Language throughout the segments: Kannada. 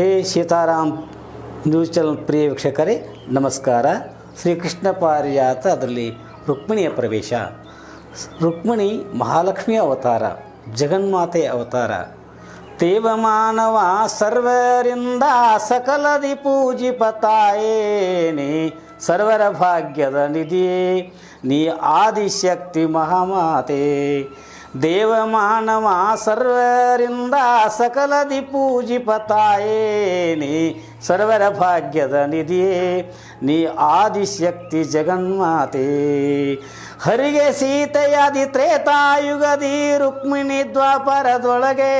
ಹೇ ಸೀತಾರಾಮ್ ನ್ಯೂಸ್ ಚಾನಲ್ ಪ್ರಿಯ ವೀಕ್ಷಕರೇ, ನಮಸ್ಕಾರ. ಶ್ರೀಕೃಷ್ಣ ಪಾರಿಜಾತ ಅದರಲ್ಲಿ ರುಕ್ಮಿಣಿಯ ಪ್ರವೇಶ. ರುಕ್ಮಿಣಿ ಮಹಾಲಕ್ಷ್ಮಿಯ ಅವತಾರ ಜಗನ್ಮಾತೆಯ ಅವತಾರ. ದೇವಮಾನವ ಸರ್ವರಿಂದ ಸಕಲದಿ ಪೂಜಿಪತಾಯೇನೆ. ಸರ್ವರ ಭಾಗ್ಯದ ನಿಧಿಯೇ, ನೀ ಆದಿಶಕ್ತಿ ಮಹಾಮಾತೆ. ದೇವಮಾನವ ಸರ್ವರಿಂದ ಸಕಲದಿ ಪೂಜಿಪತಾಯೇನೆ. ಸರ್ವರ ಭಾಗ್ಯದ ನಿಧಿಯೇ, ನೀ ಆದಿಶಕ್ತಿ ಜಗನ್ಮಾತೆ. ಹರಿಗೆ ಸೀತೆಯಾದಿ ತ್ರೇತಾಯುಗದಿ ರುಕ್ಮಿಣಿ ದ್ವಾಪರದೊಳಗೆ,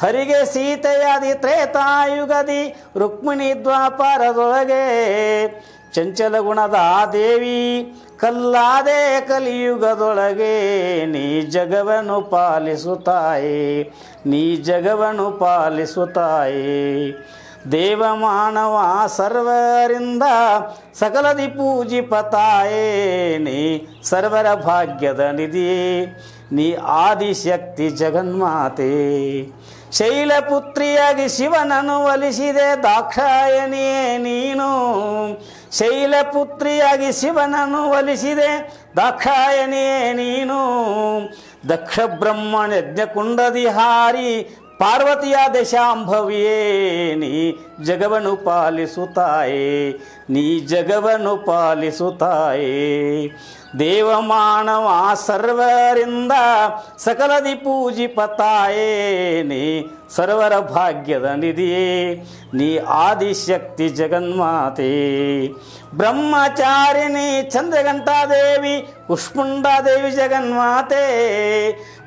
ಹರಿಗೆ ಸೀತೆಯಾದಿ ತ್ರೇತಾಯುಗದಿ ರುಕ್ಮಿಣಿ ದ್ವಾಪರದೊಳಗೆ ಚಂಚಲ ಗುಣದ ದೇವಿ ಕಲ್ಲಾದೆ ಕಲಿಯುಗದೊಳಗೆ ನೀ ಜಗವನ್ನು ಪಾಲಿಸುತ್ತಾಯಿ ನೀ ಜಗವನ್ನು ದೇವ ಮಾನವ ಸರ್ವರಿಂದ ಸಕಲದಿ ಪೂಜಿಪತಾಯೇ ನೀ ಸರ್ವರ ಭಾಗ್ಯದ ನಿಧಿ, ನೀ ಆದಿಶಕ್ತಿ ಜಗನ್ಮಾತೆ. ಶೈಲಪುತ್ರಿಯಾಗಿ ಶಿವನನ್ನು ಒಲಿಸಿದೆ ದಾಕ್ಷಾಯಣಿಯೇ ನೀನು ಶೈಲಪುತ್ರಿಯಾಗಿ ಶಿವನನ್ನು ಒಲಿಸಿದೆ. ದಾಕ್ಷಾಯಣಿಯೇ ನೀನು. ದಕ್ಷ ಬ್ರಹ್ಮಣ ಯಜ್ಞಕುಂಡದಿ ಹಾರಿ ಪಾರ್ವತಿಯ ದಶಾಂಭವಿಯೇ ನೀ. ಜಗವನ್ನು ಪಾಲಿಸುತ್ತಾಯೇ ನೀ ಜಗವನ್ನು ಪಾಲಿಸುತ್ತಾಯೇ ದೇವಮಾನವ ಸರ್ವರಿಂದ ಸಕಲದಿ ಪೂಜಿಪತಾಯೇ ನೀ ಸರ್ವರ ಭಾಗ್ಯದ ನಿಧಿಯೇ ನೀ ಆದಿಶಕ್ತಿ ಜಗನ್ಮಾತೆ ಬ್ರಹ್ಮಚಾರಿಣಿ ಚಂದ್ರಘಂಟಾದೇವಿ ಕುಷ್ಮುಂಡಾದೇವಿ ಜಗನ್ಮಾತೆ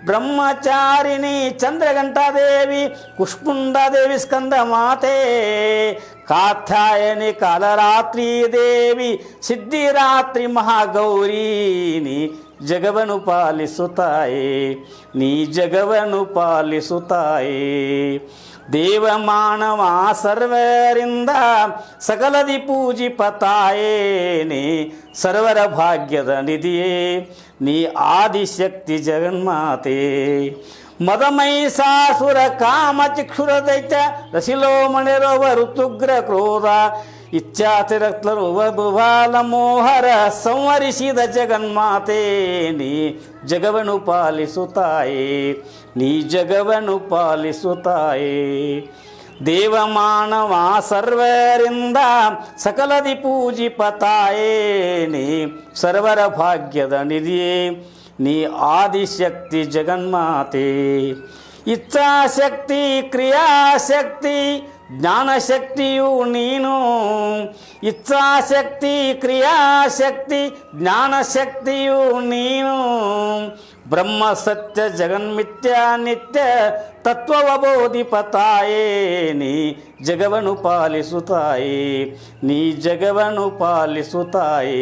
ಬ್ರಹ್ಮಚಾರಿಣಿ ಚಂದ್ರಘಂಟಾದೇವಿ ಕುಷ್ಮುಂಡಾದೇವಿ ಸ್ಕಂದ ಕಾತ್ಯಾಯನಿ ಕಾಲರಾತ್ರಿ ದೇವಿ, ಸಿದ್ಧಿರಾತ್ರಿ ಮಹಾಗೌರಿ ನೀ ಜಗವನ್ನು ಪಾಲಿಸುತ್ತಾಯೇ, ನೀ ಜಗವನ್ನು ದೇವ ಮಾನವ ಸರ್ವರಿಂದ ಸಕಲದಿ ಪೂಜಿಪತಾಯೇ ನೀ ಸರ್ವರ ಭಾಗ್ಯದ ನಿಧಿಯೇ, ನೀ ಆದಿಶಕ್ತಿ ಜಗನ್ಮಾತೆ. ಮದಮೈಸಾಸುರ ಕಾಮ ಚಿಕ್ಷುರ ದೈತ್ಯ ರಸಿಲೋಮಣಿರವ ಋತುಗ್ರ ಕ್ರೋಧ ಇಚ್ಛಾತಿರಕ್ತರುವ ಮೋಹರ ಸಂವರಿಸಿದ ಜಗನ್ಮಾತೆ, ನೀ ಜಗವನು ಪಾಲಿಸುತ್ತಾಯೇ ನೀ ಜಗವನ್ನು ಪಾಲಿಸುತ್ತಾಯೇ ದೇವಮಾನವ ಸರ್ವರಿಂದ ಸಕಲದಿ ಪೂಜಿಪತಾಯೇ ನೀ ಸರ್ವರ ಭಾಗ್ಯದ ನಿಧಿಯೇ. ನೀ ಆದಿಶಕ್ತಿ ಜಗನ್ಮಾತೆ ಇಚ್ಛಾಶಕ್ತಿ ಕ್ರಿಯಾಶಕ್ತಿ ಜ್ಞಾನಶಕ್ತಿಯು ನೀನು ಇಚ್ಛಾಶಕ್ತಿ ಕ್ರಿಯಾಶಕ್ತಿ ಜ್ಞಾನಶಕ್ತಿಯು ನೀನು ಬ್ರಹ್ಮ ಸತ್ಯ ಜಗನ್ಮಿತ್ಯ ನಿತ್ಯ ತತ್ವಬೋಧಿಪತಾಯೇ ನೀ ಜಗವನು ಪಾಲಿಸುತ್ತಾಯಿ ನೀ ಜಗವನು ಪಾಲಿಸುತ್ತಾಯಿ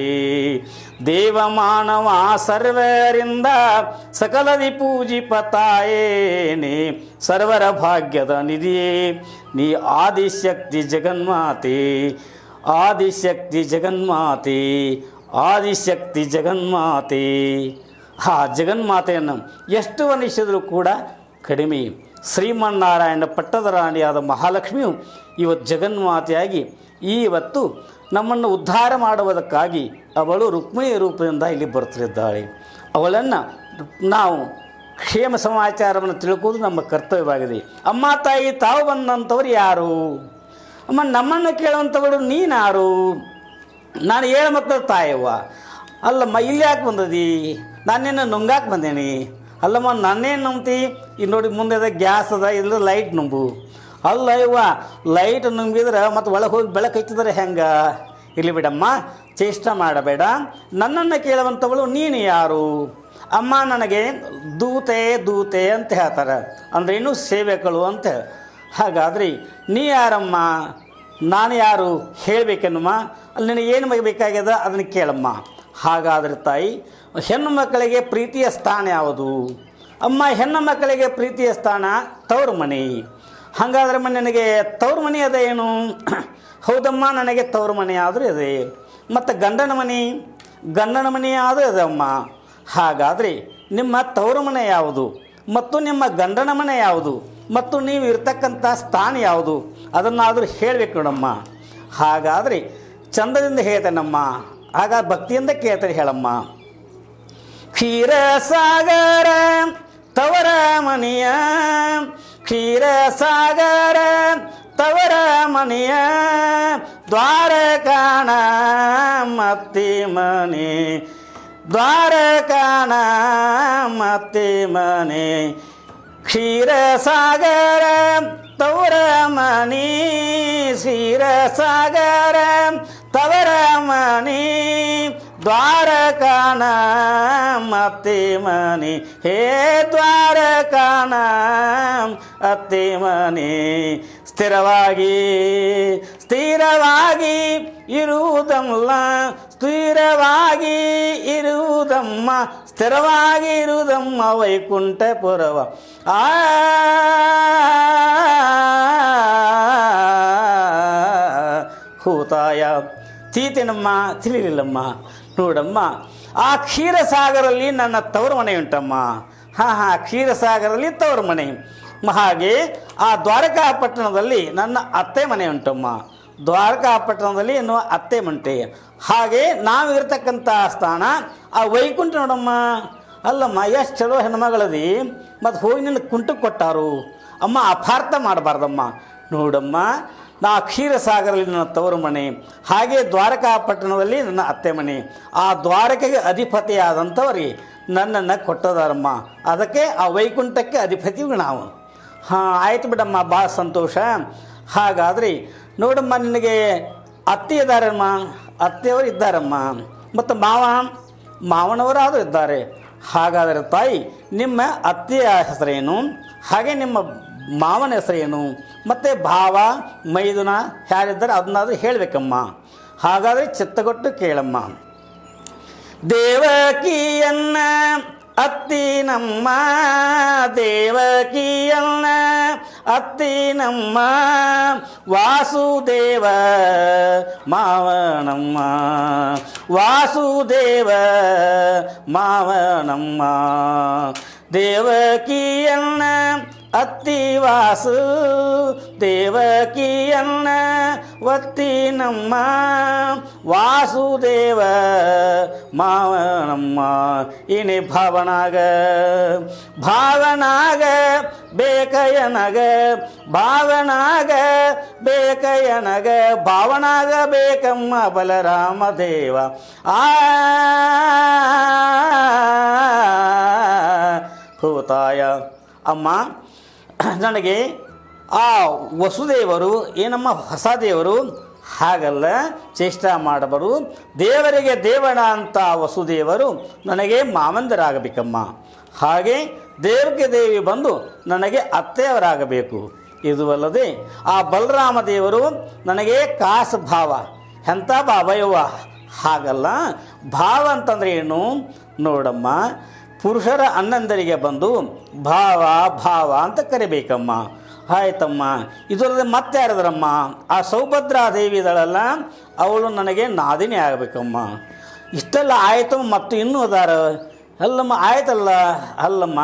ದೇವ ಮಾನವ ಸರ್ವರಿಂದ ಸಕಲದಿ ಪೂಜಿಪತಾಯೇ, ನೀ ಸರ್ವರ ಭಾಗ್ಯದ ನಿಧಿಯೇ. ನೀ ಆದಿಶಕ್ತಿ ಜಗನ್ಮಾತೆ ಆದಿಶಕ್ತಿ ಜಗನ್ಮಾತೆ ಆದಿಶಕ್ತಿ ಜಗನ್ಮಾತೆ. ಆ ಜಗನ್ಮಾತೆಯನ್ನು ಎಷ್ಟು ವರ್ಣಿಸಿದರೂ ಕೂಡ ಕಡಿಮೆ. ಶ್ರೀಮನ್ನಾರಾಯಣ ಪಟ್ಟದ ರಾಣಿಯಾದ ಮಹಾಲಕ್ಷ್ಮಿಯು ಇವತ್ತು ಜಗನ್ಮಾತೆಯಾಗಿ ಇವತ್ತು ನಮ್ಮನ್ನು ಉದ್ಧಾರ ಮಾಡುವುದಕ್ಕಾಗಿ ಅವಳು ರುಕ್ಮಿಣಿ ರೂಪದಿಂದ ಇಲ್ಲಿ ಬರ್ತಿದ್ದಾಳೆ. ಅವಳನ್ನು ನಾವು ಕ್ಷೇಮ ಸಮಾಚಾರವನ್ನು ತಿಳ್ಕೋದು ನಮ್ಮ ಕರ್ತವ್ಯವಾಗಿದೆ. ಅಮ್ಮ, ತಾಯಿ, ತಾವು ಬಂದಂಥವ್ರು ಯಾರು? ಅಮ್ಮ, ನಮ್ಮನ್ನು ಕೇಳುವಂಥವಳು ನೀನಾರು? ನಾನು ಏಳು ಮಕ್ಕಳು ತಾಯವ್ವ. ಅಲ್ಲಮ್ಮ, ಇಲ್ಲಿ ಯಾಕೆ ಬಂದದಿ? ನಾನೇನು ನುಂಗಾಕೆ ಬಂದೇನಿ. ಅಲ್ಲಮ್ಮ, ನಾನೇನು ನಂಬ್ತಿ? ಇದು ನೋಡಿ ಮುಂದೆ ಅದ ಗ್ಯಾಸ್ ಅದ ಇಲ್ಲ ಲೈಟ್ ನುಂಬು ಅಲ್ಲ ಇವ ಲೈಟ್ ನುಂಗಿದ್ರೆ ಮತ್ತು ಒಳಗೆ ಹೋಗಿ ಬೆಳಕು ಹಚ್ಚಿದ್ರೆ ಹೆಂಗೆ? ಇಲ್ಲಿ ಬಿಡಮ್ಮ, ಚೇಷ್ಟ ಮಾಡಬೇಡ. ನನ್ನನ್ನು ಕೇಳುವಂಥವಳು ನೀನು ಯಾರು? ಅಮ್ಮ ನನಗೆ ದೂತೆ ದೂತೆ ಅಂತ ಹೇಳ್ತಾರೆ. ಅಂದ್ರೆ ಇನ್ನು ಸೇವೆಗಳು ಅಂತ ಹಾಗಾದ್ರೆ ನೀ ಯಾರಮ್ಮ? ನಾನು ಯಾರು? ಹೇಳಬೇಕೇನಮ್ಮ? ಅಲ್ಲಿ ನಿನಗೆ ಏನು ಬೇಕಾಗ್ಯದ ಅದನ್ನು ಕೇಳಮ್ಮ. ಹಾಗಾದ್ರೆ ತಾಯಿ, ಹೆಣ್ಣು ಮಕ್ಕಳಿಗೆ ಪ್ರೀತಿಯ ಸ್ಥಾನ ಯಾವುದು? ಅಮ್ಮ, ಹೆಣ್ಣು ಮಕ್ಕಳಿಗೆ ಪ್ರೀತಿಯ ಸ್ಥಾನ ತವ್ರ ಮನೆ ಹಾಗಾದ್ರೆ ನನಗೆ ತವ್ರ ಮನೆ ಅದ ಏನು? ಹೌದಮ್ಮ, ನನಗೆ ತವ್ರ ಮನೆ ಆದರೂ ಇದೆ ಮತ್ತು ಗಂಡನ ಮನೆ? ಗಂಡನ ಮನೆ ಆದರೂ ಇದೆ ಅಮ್ಮ. ಹಾಗಾದರೆ ನಿಮ್ಮ ತವ್ರ ಮನೆ ಯಾವುದು? ಮತ್ತು ನಿಮ್ಮ ಗಂಡನ ಮನೆ ಯಾವುದು? ಮತ್ತು ನೀವು ಇರ್ತಕ್ಕಂಥ ಸ್ಥಾನ ಯಾವುದು? ಅದನ್ನಾದರೂ ಹೇಳಬೇಕು ನೋಡಮ್ಮ. ಹಾಗಾದರೆ ಚಂದದಿಂದ ಹೇಳ್ತೇನಮ್ಮ. ಆಗ ಭಕ್ತಿಯಿಂದ ಕೇಳ್ತಾರೆ, ಹೇಳಮ್ಮ. ಕ್ಷೀರ ಸಾಗರ ತವರ ಮನೆಯ ಕ್ಷೀರ ಸಾಗರ ತವರ ಮನೆಯ ದ್ವಾರ ಕಾಣ ಮತ್ತೆ ಮನೆ ದ್ವಾರ ಕಾಣ ಮತ್ತೆ ಮನೆ ಕ್ಷೀರ ಸಾಗರ ತವರ ಮನಿ ದ್ವಾರಕಾನ ಅತ್ತಿ ಮನಿ. ಹೇ ದ್ವಾರಕಾನ ಅತ್ತಿ ಮನಿ. ಸ್ಥಿರವಾಗಿ ಸ್ಥಿರವಾಗಿ ಇರುವುದಲ್ಲ, ಸ್ಥಿರವಾಗಿ ಇರುವುದಮ್ಮ. ಸ್ಥಿರವಾಗಿ ಇರುವುದಮ್ಮ ವೈಕುಂಠಪುರವ. ಆ, ಹೂತಾಯ. ತೀತೇನಮ್ಮ ತಿಳಿಲಿಲ್ಲಮ್ಮ. ನೋಡಮ್ಮ, ಆ ಕ್ಷೀರಸಾಗರಲ್ಲಿ ನನ್ನ ತವರು ಮನೆ ಉಂಟಮ್ಮ ಹಾಂ ಹಾಂ, ಕ್ಷೀರಸಾಗರಲ್ಲಿ ತವರು ಮನೆ ಹಾಗೆ ಆ ದ್ವಾರಕಾಪಟ್ಟಣದಲ್ಲಿ ನನ್ನ ಅತ್ತೆ ಮನೆ ಉಂಟಮ್ಮ ದ್ವಾರಕಾಪಟ್ಟಣದಲ್ಲಿ ಎನ್ನುವ ಅತ್ತೆ ಮಂಟೆ. ಹಾಗೆ ನಾವಿರ್ತಕ್ಕಂಥ ಸ್ಥಾನ ಆ ವೈಕುಂಠ ನೋಡಮ್ಮ. ಅಲ್ಲಮ್ಮ, ಎಷ್ಟು ಚಲೋ ಹೆಣ್ಮಗಳದಿ. ಮತ್ತು ಹೋಗಿ ನಿನ್ನ ಕುಂಟು ಕೊಟ್ಟಾರು. ಅಮ್ಮ, ಅಪಾರ್ಥ ಮಾಡಬಾರ್ದಮ್ಮ. ನೋಡಮ್ಮ ನಾ ಕ್ಷೀರಸಾಗರಲ್ಲಿ ನನ್ನ ತವರು ಮನೆ ಹಾಗೆ ದ್ವಾರಕಾಪಟ್ಟಣದಲ್ಲಿ ನನ್ನ ಅತ್ತೆ ಮನೆ ಆ ದ್ವಾರಕೆಗೆ ಅಧಿಪತಿಯಾದಂಥವರಿಗೆ ನನ್ನನ್ನು ಕೊಟ್ಟದಾರಮ್ಮ ಅದಕ್ಕೆ ಆ ವೈಕುಂಠಕ್ಕೆ ಅಧಿಪತಿಗಳು ನಾವು. ಹಾಂ, ಆಯ್ತು ಬಿಡಮ್ಮ ಭಾಳ ಸಂತೋಷ. ಹಾಗಾದರೆ ನೋಡಮ್ಮ, ನಿನಗೆ ಅತ್ತೆ ಇದ್ದಾರಮ್ಮ? ಅತ್ತೆಯವರು ಇದ್ದಾರಮ್ಮ? ಮತ್ತು ಮಾವ? ಮಾವನವರಾದರೂ ಇದ್ದಾರೆ. ಹಾಗಾದರೆ ತಾಯಿ, ನಿಮ್ಮ ಅತ್ತೆಯ ಹೆಸರೇನು? ಹಾಗೆ ನಿಮ್ಮ ಮಾವನ ಹೆಸರೇನು ಮತ್ತು ಭಾವ, ಮೈದುನ ಯಾರಿದ್ದಾರೆ ಅದನ್ನಾದರೂ ಹೇಳಬೇಕಮ್ಮ. ಹಾಗಾದರೆ ಚಿತ್ತಗೊಟ್ಟು ಕೇಳಮ್ಮ. ದೇವಕಿಯನ್ನ ಅತ್ತಿ ನಮ್ಮ, ದೇವಕಿಯನ್ನ ಅತ್ತಿ ನಮ್ಮ, ವಾಸುದೇವ ಮಾವನಮ್ಮ. ವಾಸುದೇವ ಮಾವನಮ್ಮ. ದೇವಕಿಯನ್ನ ಅತ್ತಿ ವಾಸು ದೇವಕಿಯನ್ನ ಒತ್ತಿ ನಮ್ಮ ವಾಸುದೇವ ಮಾವನಮ್ಮ ಇನಿ ಭಾವನಾಗ. ಭಾವನಾಗ ಬೇಕಯನಗ ಭಾವನಾಗ ಬೇಕಯನಗ ಭಾವನಾಗ ಬೇಕಮ್ಮ ಬಲರಾಮ ದೇವ. ಆ ಭೂತಾಯ ಅಮ್ಮ, ನನಗೆ ಆ ವಸುದೇವರು, ಏನಮ್ಮ ಹೊಸ ದೇವರು ಹಾಗಲ್ಲ, ಚೇಷ್ಟ ಮಾಡಬರು ದೇವರಿಗೆ ದೇವಣ ಅಂತ ವಸುದೇವರು ನನಗೆ ಮಾವಂದರಾಗಬೇಕಮ್ಮ. ಹಾಗೆ ದೇವಕ್ಕೆ ದೇವಿ ಬಂದು ನನಗೆ ಅತ್ತೆಯವರಾಗಬೇಕು. ಇದು ಅಲ್ಲದೆ ಆ ಬಲರಾಮ ದೇವರು ನನಗೆ ಕಾಸ ಭಾವ ಎಂಥ ಭಾವ ಯವ್ವ? ಹಾಗಲ್ಲ, ಭಾವ ಅಂತಂದ್ರೆ ಏನು? ನೋಡಮ್ಮ ಪುರುಷರ ಅಣ್ಣಂದರಿಗೆ ಬಂದು ಭಾವ ಭಾವ ಅಂತ ಕರಿಬೇಕಮ್ಮ. ಆಯ್ತಮ್ಮ. ಇದರಲ್ಲಿ ಮತ್ತೆ ಯಾರದ್ರಮ್ಮ? ಆ ಸೌಭದ್ರಾ ದೇವಿ ಅವಳು ನನಗೆ ನಾದಿನಿ ಆಗಬೇಕಮ್ಮ. ಇಷ್ಟೆಲ್ಲ ಆಯಿತು ಮತ್ತು ಇನ್ನೂ ಅದಾರ? ಅಲ್ಲಮ್ಮ, ಆಯ್ತಲ್ಲ? ಅಲ್ಲಮ್ಮ,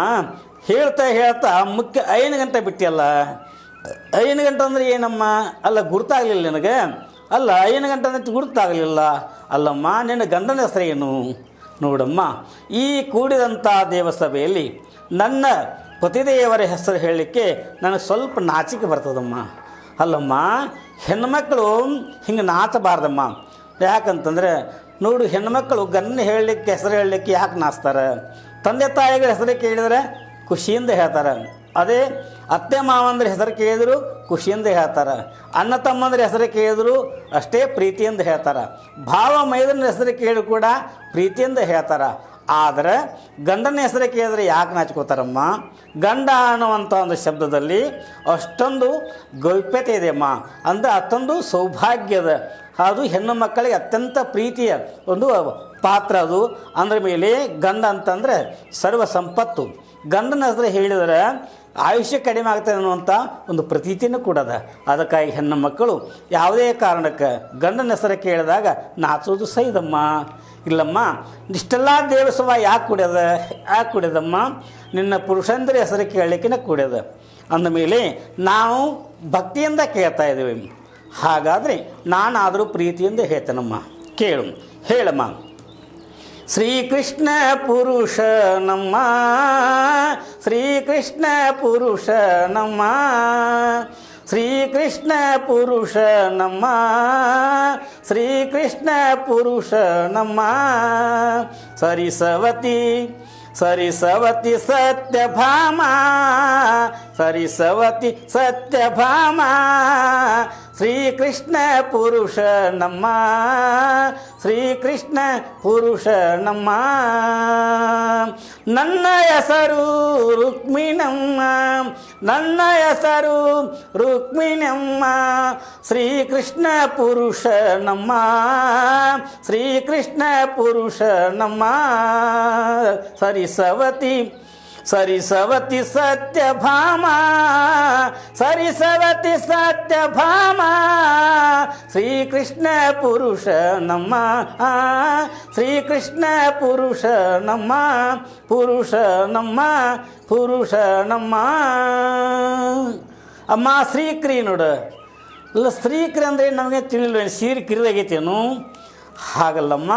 ಹೇಳ್ತಾ ಹೇಳ್ತಾ ಮುಖ್ಯ ಐದು ಗಂಟೆ ಬಿಟ್ಟಿಯಲ್ಲ? ಐದು ಗಂಟೆ ಅಂದರೆ ಏನಮ್ಮ? ಅಲ್ಲ, ಗುರ್ತಾಗಲಿಲ್ಲ ನನಗೆ? ಅಲ್ಲ, ಐದು ಗಂಟೆ ಅಂತ ಗುರುತಾಗಲಿಲ್ಲ? ಅಲ್ಲಮ್ಮ, ನಿನ್ನ ಗಂಡನ ಹೆಸರೇನು? ನೋಡಮ್ಮ, ಈ ಕೂಡಿದಂಥ ದೇವಸಭೆಯಲ್ಲಿ ನನ್ನ ಪತಿದೇವರ ಹೆಸರು ಹೇಳಲಿಕ್ಕೆ ನನಗೆ ಸ್ವಲ್ಪ ನಾಚಿಕೆ ಬರ್ತದಮ್ಮ. ಅಲ್ಲಮ್ಮ, ಹೆಣ್ಮಕ್ಳು ಹಿಂಗೆ ನಾಚಬಾರ್ದಮ್ಮ. ಯಾಕಂತಂದರೆ, ನೋಡು, ಹೆಣ್ಮಕ್ಳು ಗನ್ನ ಹೇಳಲಿಕ್ಕೆ, ಹೆಸರು ಹೇಳಲಿಕ್ಕೆ ಯಾಕೆ ನಾಚ್ತಾರೆ? ತಂದೆ ತಾಯಿಗಳ ಹೆಸರು ಕೇಳಿದರೆ ಖುಷಿಯಿಂದ ಹೇಳ್ತಾರೆ. ಅದೇ ಅತ್ತೆ ಮಾವಂದ್ರ ಹೆಸರು ಕೇಳಿದ್ರು ಖುಷಿಯಿಂದ ಹೇಳ್ತಾರೆ. ಅಣ್ಣ ತಮ್ಮಂದ್ರ ಹೆಸರು ಕೇಳಿದ್ರು ಅಷ್ಟೇ ಪ್ರೀತಿಯಿಂದ ಹೇಳ್ತಾರೆ. ಭಾವ ಮೈದನ ಹೆಸರು ಕೇಳಿ ಕೂಡ ಪ್ರೀತಿಯಿಂದ ಹೇಳ್ತಾರೆ. ಆದರೆ ಗಂಡನ ಹೆಸರು ಕೇಳಿದ್ರೆ ಯಾಕೆ ನಾಚ್ಕೋತಾರಮ್ಮ? ಗಂಡ ಅನ್ನುವಂಥ ಒಂದು ಶಬ್ದದಲ್ಲಿ ಅಷ್ಟೊಂದು ಗೌಪ್ಯತೆ ಇದೆಯಮ್ಮ. ಅಂದರೆ ಅಷ್ಟೊಂದು ಸೌಭಾಗ್ಯದ, ಅದು ಹೆಣ್ಣು ಮಕ್ಕಳಿಗೆ ಅತ್ಯಂತ ಪ್ರೀತಿಯ ಒಂದು ಪಾತ್ರ ಅದು. ಅಂದ್ರ ಮೇಲೆ ಗಂಡ ಅಂತಂದರೆ ಸರ್ವ ಸಂಪತ್ತು. ಗಂಡನ ಹೆಸರು ಹೇಳಿದರೆ ಆಯುಷ್ಯ ಕಡಿಮೆ ಆಗ್ತದೆ ಅನ್ನುವಂಥ ಒಂದು ಪ್ರತೀತಿನೂ ಕೂಡ ಅದ. ಅದಕ್ಕಾಗಿ ಹೆಣ್ಣು ಮಕ್ಕಳು ಯಾವುದೇ ಕಾರಣಕ್ಕೆ ಗಂಡನ ಹೆಸರು ಕೇಳಿದಾಗ ನಾಚೋದು ಸೈದಮ್ಮ. ಇಲ್ಲಮ್ಮ, ಇಷ್ಟೆಲ್ಲ ದೇವಸವ ಯಾಕೆ ಕುಡಿಯದ? ಯಾಕೆ ಕೂಡದಮ್ಮ ನಿನ್ನ ಪುರುಷಂದ್ರ ಹೆಸರು ಕೇಳಲಿಕ್ಕಿನ ಕುಡಿಯದ. ಅಂದಮೇಲೆ ನಾವು ಭಕ್ತಿಯಿಂದ ಕೇಳ್ತಾ ಇದ್ದೀವಿ. ಹಾಗಾದರೆ ನಾನಾದರೂ ಪ್ರೀತಿಯಿಂದ ಹೇಳ್ತೇನಮ್ಮ. ಕೇಳು. ಹೇಳಮ್ಮ. ಶ್ರೀಕೃಷ್ಣ ಪುರುಷ ನಮ್ಮ ಶ್ರೀಕೃಷ್ಣ ಪುರುಷ ನಮ್ಮ ಶ್ರೀಕೃಷ್ಣ ಪುರುಷ ನಮ್ಮ ಶ್ರೀಕೃಷ್ಣ ಪುರುಷ ನಮ್ಮ ಸರಿಸವತಿ ಸರಿಸವತಿ ಸತ್ಯಭಾಮ ಸರಿಸವತಿ ಸತ್ಯಭಾಮ ಶ್ರೀಕೃಷ್ಣ ಪುರುಷ ನಮ್ಮ ಶ್ರೀಕೃಷ್ಣ ಪುರುಷ ನಮ್ಮ ನನ್ನ ಹೆಸರು ರುಕ್ಮಿಣಮ್ಮ ನನ್ನ ಹೆಸರು ರುಕ್ಮಿಣಮ್ಮ ಶ್ರೀಕೃಷ್ಣ ಪುರುಷ ನಮ್ಮ ಶ್ರೀಕೃಷ್ಣ ಪುರುಷ ನಮ್ಮ ಸರಿಸವತಿ ಸತ್ಯ ಭಾಮ ಸರಿಸವತಿ ಸತ್ಯಭಾಮ, ಶ್ರೀಕೃಷ್ಣ ಪುರುಷ ನಮ್ಮ, ಶ್ರೀಕೃಷ್ಣ ಪುರುಷ ನಮ್ಮ ಪುರುಷ ನಮ್ಮ ಪುರುಷ ನಮ್ಮ. ಅಮ್ಮ, ಶ್ರೀಕ್ರಿ ನೋಡು. ಇಲ್ಲ ಸ್ತ್ರೀಕ್ರಿ ಅಂದರೆ ನಮಗೆ ತಿಳಿಲ್ವ? ಸೀರೆ ಕಿರಿದಾಗೈತೇನು? ಹಾಗಲ್ಲಮ್ಮ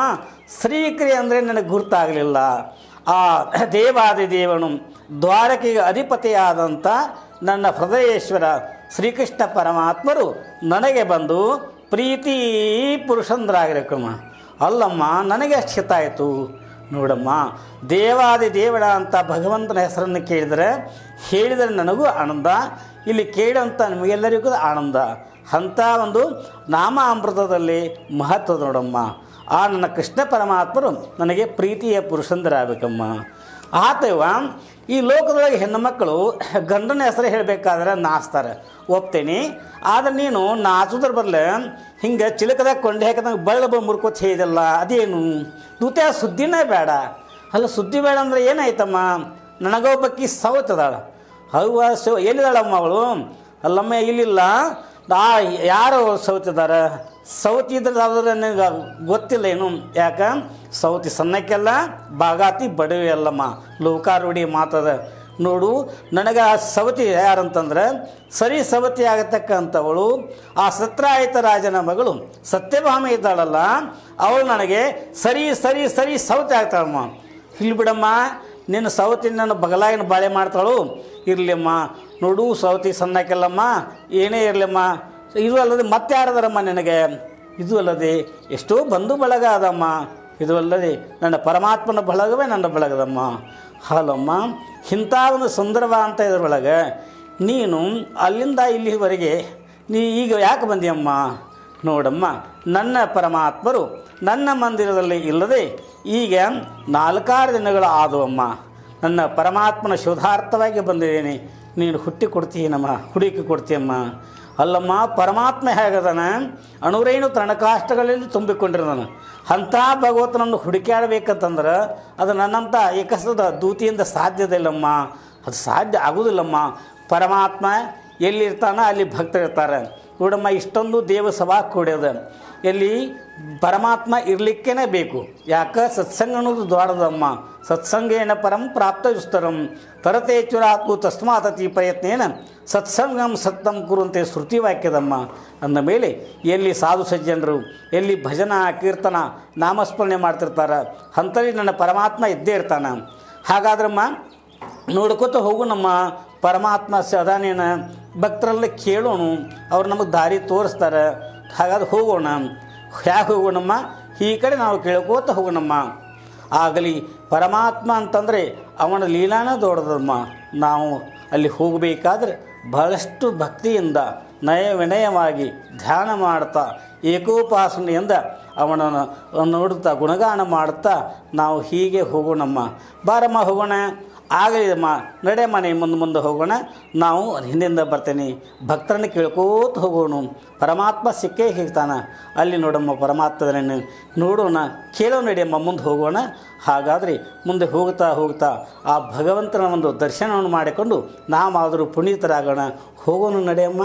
ಸ್ತ್ರೀಕ್ರಿ ಅಂದರೆ ನನಗೆ ಗುರ್ತಾಗಲಿಲ್ಲ. ಆ ದೇವಾದಿ ದೇವನು ದ್ವಾರಕೆಗೆ ಅಧಿಪತಿಯಾದಂಥ ನನ್ನ ಹೃದಯೇಶ್ವರ ಶ್ರೀಕೃಷ್ಣ ಪರಮಾತ್ಮರು ನನಗೆ ಬಂದು ಪ್ರೀತಿ ಪುರುಷಂದ್ರಾಗಿರಕ್ಕಮ್ಮ ಅಲ್ಲಮ್ಮ, ನನಗೆ ಅಷ್ಟು ಹಿತಾಯಿತು ನೋಡಮ್ಮ ದೇವಾದಿ ದೇವಳ ಅಂತ ಭಗವಂತನ ಹೆಸರನ್ನು ಕೇಳಿದರೆ ಹೇಳಿದರೆ ನನಗೂ ಆನಂದ, ಇಲ್ಲಿ ಕೇಳಂಥ ನಿಮಗೆಲ್ಲರಿಗೂ ಆನಂದ. ಅಂಥ ಒಂದು ನಾಮ ಅಮೃತದಲ್ಲಿ ಮಹತ್ವ ನೋಡಮ್ಮ. ಆ ನನ್ನ ಕೃಷ್ಣ ಪರಮಾತ್ಮರು ನನಗೆ ಪ್ರೀತಿಯ ಪುರುಷಂದರಾಗಬೇಕಮ್ಮ. ಆತವ ಈ ಲೋಕದೊಳಗೆ ಹೆಣ್ಣು ಮಕ್ಕಳು ಗಂಡನ ಹೆಸರು ಹೇಳಬೇಕಾದ್ರೆ ನಾಚ್ತಾರೆ. ಒಪ್ತೇನೆ, ಆದರೆ ನೀನು ನಾಚುದ್ರ ಬರಲೆ, ಹಿಂಗೆ ಚಿಲಕದಾಗ ಕೊಂಡೆ ಹಾಕಿದಂಗೆ ಬಳ್ಳ ಮುರ್ಕೋತ್ ಹೇಳಿದಲ್ಲ, ಅದೇನು? ದೂತೆ ಸುದ್ದಿನೇ ಬೇಡ. ಅಲ್ಲ, ಸುದ್ದಿ ಬೇಡ ಅಂದ್ರೆ ಏನಾಯ್ತಮ್ಮ? ನನಗೊಬ್ಬಕ್ಕಿ ಸೌತದಾಳ ಅವ್ವ ಸೌ ಎಲ್ಲಿದ್ದಾಳಮ್ಮ ಅವಳು? ಅಲ್ಲಮ್ಮ, ಇಲ್ಲಿಲ್ಲ. ಆ ಯಾರು ಸೌತಿದ್ದಾರೆ ಸೌತಿ ಇದ್ರೆ ಯಾವ್ದಾರ ನನಗೆ ಗೊತ್ತಿಲ್ಲ ಏನು. ಯಾಕ? ಸೌತಿ ಸಣ್ಣಕ್ಕೆಲ್ಲ, ಬಾಗಾತಿ ಬಡವಿ ಅಲ್ಲಮ್ಮ. ಲೋಕಾರೂಢಿ ಮಾತದ ನೋಡು, ನನಗೆ ಆ ಸವತಿ ಯಾರಂತಂದ್ರೆ, ಸರಿ ಸವತಿ ಆಗತಕ್ಕಂಥವಳು, ಆ ಸತ್ರಾಯಿತ ರಾಜನ ಮಗಳು, ಸತ್ಯಭಾಮ ಇದ್ದಾಳಲ್ಲ, ಅವಳು ನನಗೆ ಸರಿ ಸರಿ ಸರಿ ಸವತಿ ಆಗ್ತಾಳಮ್ಮ. ಇಲ್ಲಿ ಬಿಡಮ್ಮ, ನಿನ್ನ ಸವತಿ ನನ್ನ ಬಗಲಾಗಿನ ಬಾಳೆ ಮಾಡ್ತಾಳು. ಇರಲಿಮ್ಮ. ನೋಡು ಸವತಿ ಸಣ್ಣಕ್ಕೆಲ್ಲಮ್ಮ, ಏನೇ ಇರಲಿಮ್ಮ. ಇದು ಅಲ್ಲದೆ ಮತ್ತೆ ಯಾರದಾರಮ್ಮ ನಿನಗೆ? ಇದು ಅಲ್ಲದೆ ಎಷ್ಟೋ ಬಂಧು ಬಳಗ ಅದಮ್ಮ ಇದು ಅಲ್ಲದೆ ನನ್ನ ಪರಮಾತ್ಮನ ಬಳಗವೇ ನನ್ನ ಬಳಗದಮ್ಮ. ಹಲಮ್ಮ, ಇಂಥ ಒಂದು ಸುಂದರವ ಅಂತ ಇದ್ರೊಳಗೆ ನೀನು ಅಲ್ಲಿಂದ ಇಲ್ಲಿವರೆಗೆ ನೀ ಈಗ ಯಾಕೆ ಬಂದಿಯಮ್ಮ? ನೋಡಮ್ಮ, ನನ್ನ ಪರಮಾತ್ಮರು ನನ್ನ ಮಂದಿರದಲ್ಲಿ ಇಲ್ಲದೆ ಈಗ ನಾಲ್ಕಾರು ದಿನಗಳು ಆದವಮ್ಮ. ನನ್ನ ಪರಮಾತ್ಮನ ಶೋಧಾರ್ಥವಾಗಿ ಬಂದಿದ್ದೇನೆ. ನೀನು ಹುಟ್ಟಿ ಕೊಡ್ತೀನಮ್ಮ ಹುಡುಕಿ ಕೊಡ್ತೀಯಮ್ಮ. ಅಲ್ಲಮ್ಮ, ಪರಮಾತ್ಮ ಹೇಗದಾನ? ಅಣುರೇಣು ತೃಣಕಾಷ್ಟಗಳಲ್ಲಿ ತುಂಬಿಕೊಂಡಿರೋದನು. ಅಂಥ ಭಗವಂತನನ್ನು ಹುಡುಕ್ಯಾಡಬೇಕಂತಂದ್ರೆ ಅದು ನನ್ನಂಥ ಏಕಸದ ದೂತಿಯಿಂದ ಸಾಧ್ಯದಿಲ್ಲಮ್ಮ. ಅದು ಸಾಧ್ಯ ಆಗೋದಿಲ್ಲಮ್ಮ. ಪರಮಾತ್ಮ ಎಲ್ಲಿರ್ತಾನ ಅಲ್ಲಿ ಭಕ್ತರಿರ್ತಾರೆ. ನೋಡಮ್ಮ, ಇಷ್ಟೊಂದು ದೇವಸಭಾ ಕೂಡ್ಯದ. ಎಲ್ಲಿ ಪರಮಾತ್ಮ ಇರಲಿಕ್ಕೇನೆ ಬೇಕು. ಯಾಕೆ? ಸತ್ಸಂಗ ಅನ್ನೋದು ದೊಡ್ಡದಮ್ಮ ಸತ್ಸಂಗೇನ ಪರಂ ಪ್ರಾಪ್ತ ವಿಸ್ತರಂ ತರತೆ ಚುರಾತ್ಮು ತಸ್ಮಾತತಿ ಪ್ರಯತ್ನೇನ ಸತ್ಸಂಗಂ ಸತ್ತಂ ಕುರುವಂತೆ ಶ್ರುತಿ ವಾಕ್ಯದಮ್ಮ. ಅಂದ ಮೇಲೆ ಎಲ್ಲಿ ಸಾಧು ಸಜ್ಜನರು, ಎಲ್ಲಿ ಭಜನ, ಕೀರ್ತನ, ನಾಮಸ್ಮರಣೆ ಮಾಡ್ತಿರ್ತಾರೆ ಅಂಥಲ್ಲಿ ನನ್ನ ಪರಮಾತ್ಮ ಇದ್ದೇ ಇರ್ತಾನೆ. ಹಾಗಾದ್ರಮ್ಮ, ನೋಡ್ಕೊತ ಹೋಗು ನಮ್ಮ ಪರಮಾತ್ಮ ಸದಾನೇನ ಭಕ್ತರೆಲ್ಲ ಕೇಳೋಣ ಅವ್ರು ನಮಗೆ ದಾರಿ ತೋರಿಸ್ತಾರೆ. ಹಾಗಾದ್ರೆ ಹೋಗೋಣ. ಹ್ಯಾಗೆ ಹೋಗೋಣಮ್ಮ? ಈ ಕಡೆ ನಾವು ಕೇಳ್ಕೋತ ಹೋಗೋಣಮ್ಮ. ಆಗಲಿ, ಪರಮಾತ್ಮ ಅಂತಂದರೆ ಅವನ ಲೀಲಾನ ದೊಡ್ಡದಮ್ಮ. ನಾವು ಅಲ್ಲಿ ಹೋಗಬೇಕಾದ್ರೆ ಬಹಳಷ್ಟು ಭಕ್ತಿಯಿಂದ ನಯ ವಿನಯವಾಗಿ ಧ್ಯಾನ ಮಾಡ್ತಾ, ಏಕೋಪಾಸನೆಯಿಂದ ಅವನನ್ನು ನೋಡುತ್ತಾ, ಗುಣಗಾನ ಮಾಡುತ್ತಾ ನಾವು ಹೀಗೆ ಹೋಗೋಣಮ್ಮ. ಬಾರಮ್ಮ, ಹೋಗೋಣ. ಆಗಲಿದಮ್ಮ ನಡೆಯಮ್ಮ ಮನೆ ಮುಂದೆ ಮುಂದೆ ಹೋಗೋಣ. ನಾವು ಹಿಂದಿಂದ ಬರ್ತೇನೆ. ಭಕ್ತರನ್ನು ಕೇಳ್ಕೋತ ಹೋಗೋಣ. ಪರಮಾತ್ಮ ಸಿಕ್ಕೇ ಸಿಗ್ತಾನ ಅಲ್ಲಿ ನೋಡಮ್ಮ ಪರಮಾತ್ಮದನ್ನು ನೋಡೋಣ. ಕೇಳೋ ನಡೆಯಮ್ಮ ಮುಂದೆ ಹೋಗೋಣ. ಹಾಗಾದರೆ ಮುಂದೆ ಹೋಗ್ತಾ ಹೋಗ್ತಾ ಆ ಭಗವಂತನ ಒಂದು ದರ್ಶನವನ್ನು ಮಾಡಿಕೊಂಡು ನಾವಾದರೂ ಪುನೀತರಾಗೋಣ. ಹೋಗೋಣ ನಡೆಯಮ್ಮ